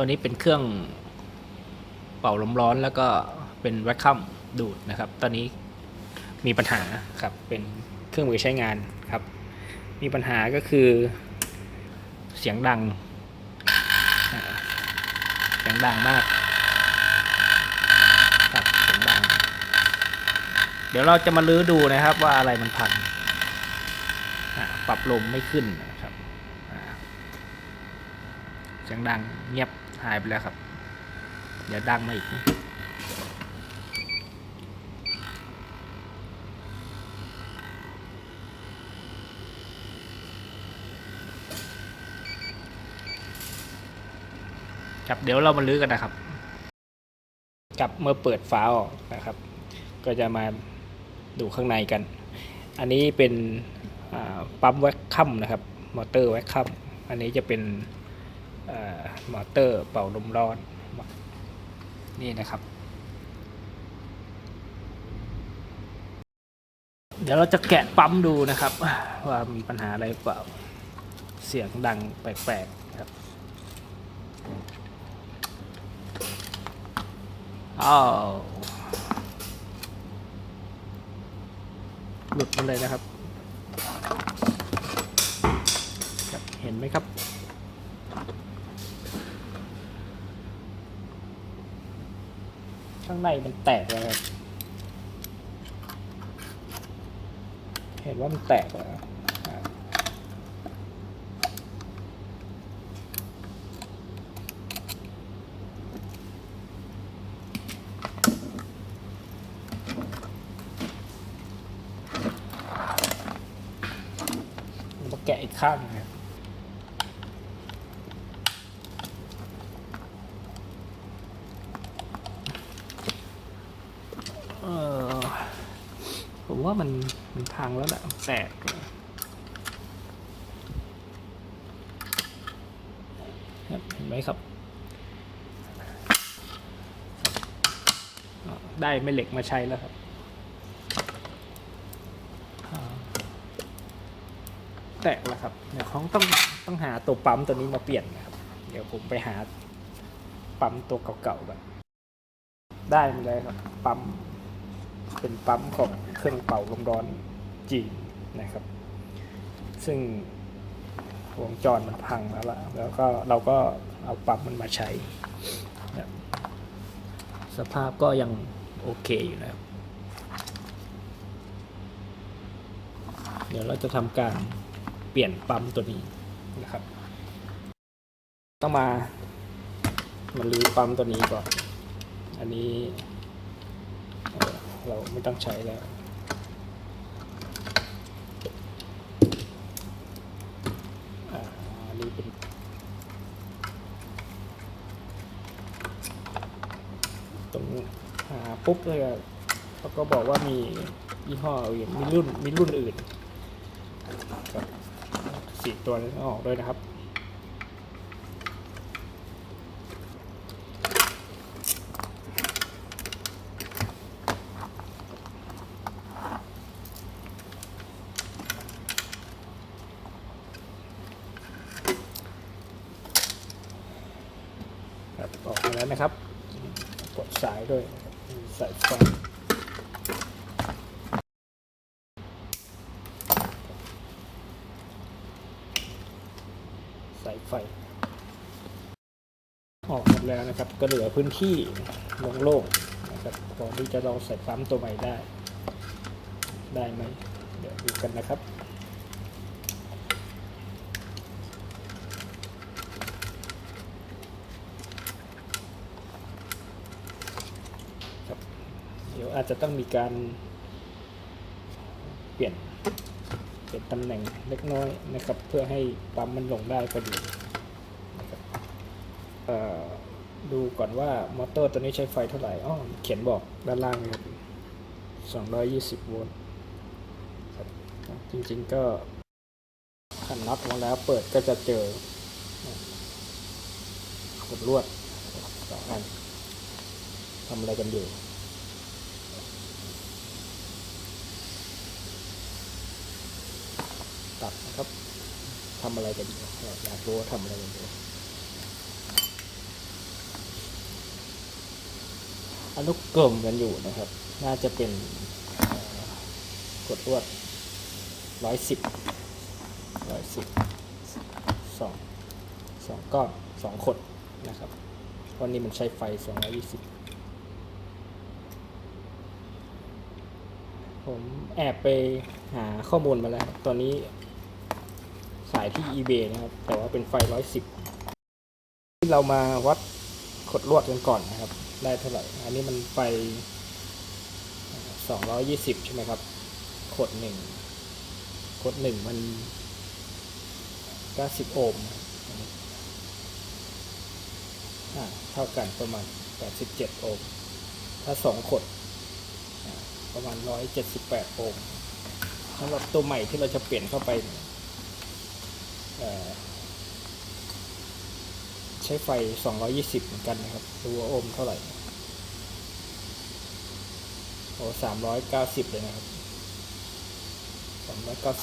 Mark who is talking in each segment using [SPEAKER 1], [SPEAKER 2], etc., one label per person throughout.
[SPEAKER 1] ตัวนี้เป็นเครื่องเป่าลมร้อนแล้วก็เป็นแวคคัมดูดนะครับ ตอนนี้มีปัญหาครับ เป็นเครื่องมือใช้งานครับ มีปัญหาก็คือเสียงดัง เสียงดังมากครับเสียงดัง เดี๋ยวเราจะมาลื้อดูนะครับว่าอะไรมันพังปรับลมไม่ขึ้นนะครับเสียงดังเงียบ หายไปแล้วครับ เดี๋ยวดังมาอีกนะครับเดี๋ยวเรามาลื้อกันนะครับครับเมื่อเปิดฝาออกนะครับ ก็จะมาดูข้างในกัน อันนี้เป็นปั๊มแวคคัมนะครับ มอเตอร์แวคคัมอันนี้จะเป็น มอเตอร์เป่าลมร้อน นี่นะครับ เดี๋ยวเราจะแกะปั๊มดูนะครับ ว่ามีปัญหาอะไรเปล่า เสียงดังแปลกๆครับอ้าวหลุดมาเลยนะครับครับเห็นไหมครับ ข้างในมันแตกแล้วครับเห็นว่ามันแตกแล้วมาแกะอีกข้างนะครับ เออ ผมว่ามันมันพังแล้วแหละแตกครับเห็นไหมครับ ได้ไม่เหล็กมาใช้แล้วครับแตกแล้วครับเดี๋ยวเขาต้องต้องหาตัวปั๊มตัวนี้มาเปลี่ยนนะครับ เดี๋ยวผมไปหาปั๊มตัวเก่าๆกันได้มาเลยครับปั๊ม เป็นปั๊มของเครื่องเป่าลมร้อนจีนนะครับ ซึ่งวงจรมันพังแล้วล่ะแล้วก็เราก็เอาปั๊มมันมาใช้ สภาพก็ยังโอเคอยู่นะครับเดี๋ยวเราจะทำการเปลี่ยนปั๊มตัวนี้นะครับ ต้องมา มาลื้อปั๊มตัวนี้ก่อน อันนี้ เราไม่ต้องใช้แล้วอ่าอันนี้เป็นตรงหาปุ๊บเลยเขาก็บอกว่ามียี่ห้ออื่นมีรุ่น มีรุ่นอื่นสี่ตัวนี้ออกด้วยนะครับออกมาแล้วนะครับ กดสายด้วยสายไฟสายไฟ ออกหมดแล้วนะครับ ก็เหลือพื้นที่โล่งๆนะครับพอที่จะลองใส่ปั๊มตัวใหม่ได้ ได้ไหมเดี๋ยวดูกันนะครับ เดี๋ยวอา จะต้องมีการเปลี่ยนเปลี่ยนตำแหน่งเล็กน้อยนะครับ เพื่อให้ปั๊มมันลงได้พอดีนะครับดูก่อนว่ามอเตอร์ตัวนี้ใช้ไฟเท่าไหร่อ้อเขียนบอกด้านล่างเลยครับ220 โวลต์ครับจริงๆก็ขันน็อตมาแล้วเปิดก็จะเจอขดลวดสองอันทำอะไรกันอยู่ ตัดนะครับทำอะไรกันอยู่อยากรู้ว่าทำอะไรกันอยู่อนุกรมกันอยู่นะครับ น่าจะเป็นกดลวดร้อยสิบร้อยสิบสองสองก้อนสองขดนะครับวันนี้มันใช้ไฟสองร้อยยี่สิบผมแอบไปหาข้อมูลมาแล้ว ตอนนี้ ขายที่ eBay นะครับ แต่ว่าเป็นไฟร้อยสิบที่เรามาวัดขดลวดกันก่อนนะครับ ได้เท่าไหร่ อันนี้มันไฟสองร้อยี่สิบใช่ไหมครับ ขดหนึ่งขดหนึ่งมันเก้าสิบโอห์มเท่ากันประมาณแปดสิบเจ็ดโอห์ม ถ้าสองขด ประมาณร้อยเจ็ดสิบแปดโอห์มสำหรับตัวใหม่ที่เราจะเปลี่ยนเข้าไป ใช้ไฟ 220 เหมือนกันนะครับ ดูว่าโอห์มเท่าไหร่ โอ้390เลยนะครับ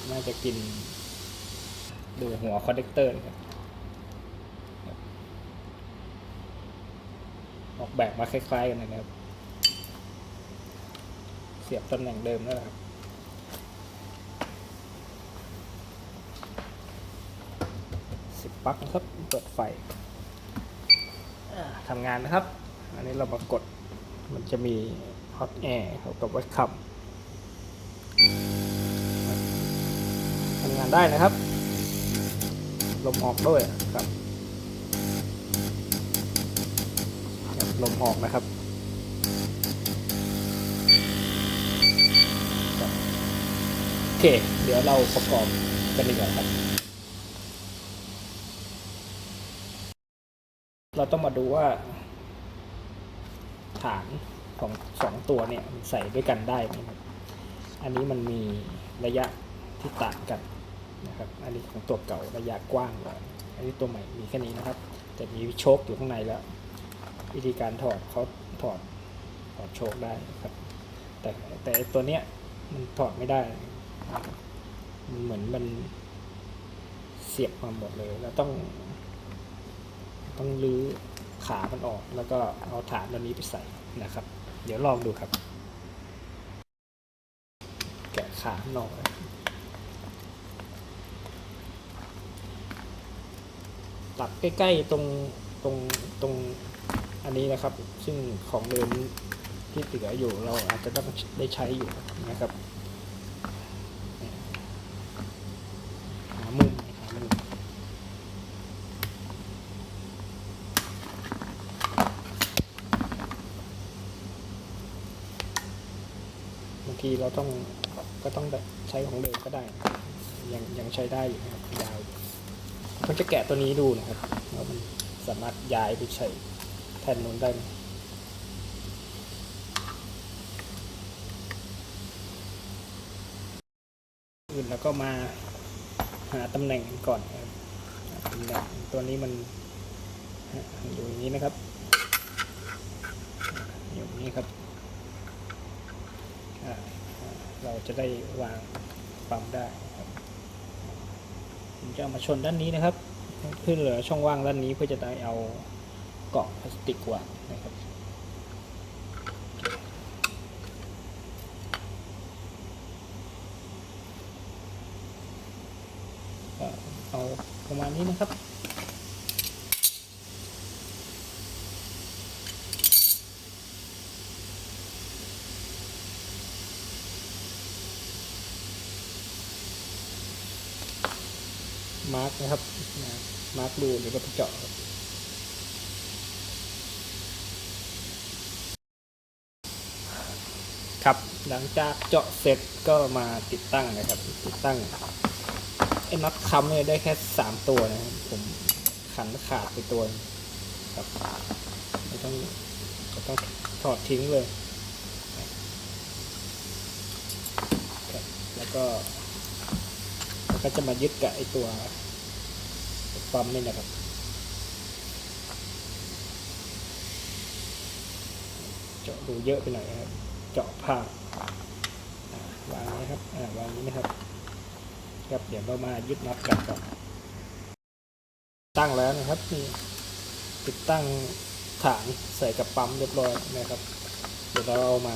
[SPEAKER 1] 390น่าจะกิน ดูหัวคอนเดกเตอร์นะครับ ออกแบบมาคล้ายๆกันนะครับ เสียบตำแหน่งเดิมนั่นแหละครับ สิบ ปลั๊กนะครับเปิดไฟอ่าทำงานนะครับ อันนี้เรามากดมันจะมี hot air เขากับไว้ขับทำงานได้นะครับ ลมออกด้วยครับครับลมออกนะครับครับโอเค เดี๋ยวเราประกอบกันดีกว่าครับ เรา ต้องมาดูว่า ฐานของสองตัวเนี่ยใส่ด้วยกันได้ไหมครับอันนี้มันมีระยะที่ต่างกันนะครับ อันนี้ของตัวเก่าระยะกว้างกว่าอันนี้ตัวใหม่มีแค่นี้นะครับ แต่มีโชคอยู่ข้างในแล้ว วิธีการถอดเขาถอดถอดโชคได้ครับ แต่แต่ตัวเนี้ยมันถอดไม่ได้ มันเหมือนมันเสียบมาหมดเลย แล้วต้อง ต้องรื้อขามันออก แล้วก็เอาฐานตัวนี้ไปใส่นะครับ เดี๋ยวลองดูครับ แกะขามันออกนะตัดใกล้ๆตรงตรงตรงอันนี้นะครับ ซึ่งของเดิมที่เหลืออยู่เราอาจจะต้องได้ใช้อยู่นะครับหามุมหามุม บาง ทีเราต้องก็ต้องแบบใช้ของเดิมก็ได้ ยังยังใช้ได้อยู่นะครับยาวอยู่ผมจะแกะตัวนี้ดูนะครับว่ามันสามารถย้ายไปใช้แทนนู้นได้ไหมอื่นแล้วก็มาหาตำแหน่งก่อนครับตำแหน่งตัวนี้มันอยู่อย่างนี้นะครับอยู่นี้ครับอ่าอ่า เราจะได้วางปั๊มได้ผมจะเอามาชนด้านนี้นะครับเพื่อเหลือช่องว่างด้านนี้เพื่อจะได้เอาเกาะพลาสติกวางนะครับเอาประมาณนี้นะครับ มาร์กนะครับ มาร์กดูหรือว่าไปเจาะครับ หลังจากเจาะเสร็จก็มาติดตั้งนะครับ ติดตั้งไอ้น็อตค้ำเนี่ยได้แค่สามตัวนะครับ ผมขันขาดไปตัวครับไม่ต้องก็ต้องถอดทิ้งเลย แล้วก็ ก็จะมายึดกับไอตัวปั๊มนี่นะครับเจาะดูเยอะไปหน่อยนะครับ เจาะผ่าวางนี้ครับวางนี้นะครับครับเดี๋ยวเรามายึดน็อตกันก่อนตั้งแล้วนะครับนี่ติดตั้งฐานใส่กับปั๊มเรียบร้อยนะครับ เดี๋ยวเราเอามา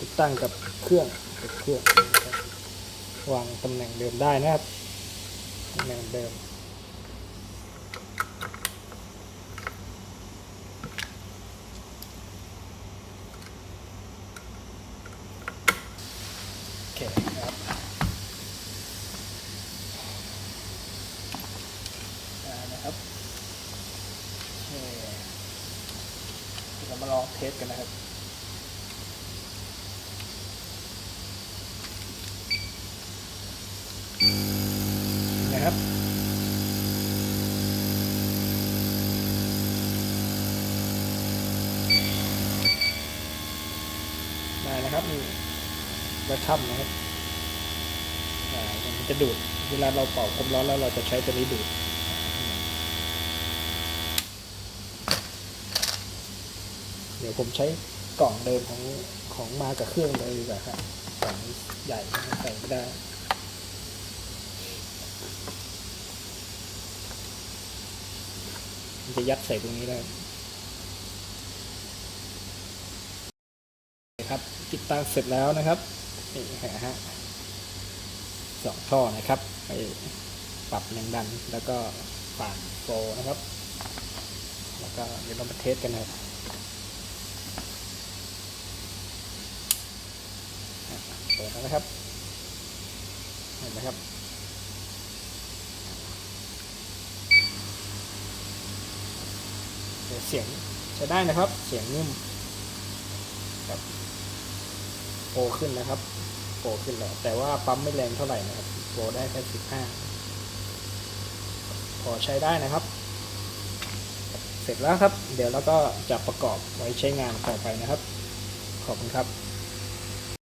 [SPEAKER 1] ติดตั้งกับเครื่องกับเครื่องนะครับ วางตำแหน่งเดิมได้นะครับตำแหน่งเดิมโอเคครับได้นะครับโอเคเดี๋ยวเรามาลองเทสกันนะครับ ได้ นะครับนี่กระช่ำนะครับอ่ามันจะดูดเวลาเราเป่าความร้อนแล้วเราจะใช้ตัวนี้ดูดเดี๋ยวผมใช้กล่องเดิมของของมากับเครื่องเลยดีกว่าครับกล่องนี้ใหญ่ใส่ไม่ได้มันจะยัดใส่ตรงนี้ได้ครับ ติดตั้งเสร็จแล้วนะครับนี่ฮะสองท่อนะครับไปปรับแรงดันแล้วก็ปาดโฟนะครับ แล้วก็เดี๋ยวเรามาเทสกันนะครับอะเปิดแล้วนะครับเห็นไหมครับเสียงใช้ได้นะครับ เสียงนุ่ม โผล่ขึ้นนะครับโผล่ขึ้นแล้ว แต่ว่าปั๊มไม่แรงเท่าไหร่นะครับโผล่ได้แค่สิบห้าพอใช้ได้นะครับ เสร็จแล้วครับ เดี๋ยวเราก็จะประกอบไว้ใช้งานต่อไปนะครับ ขอบคุณครับ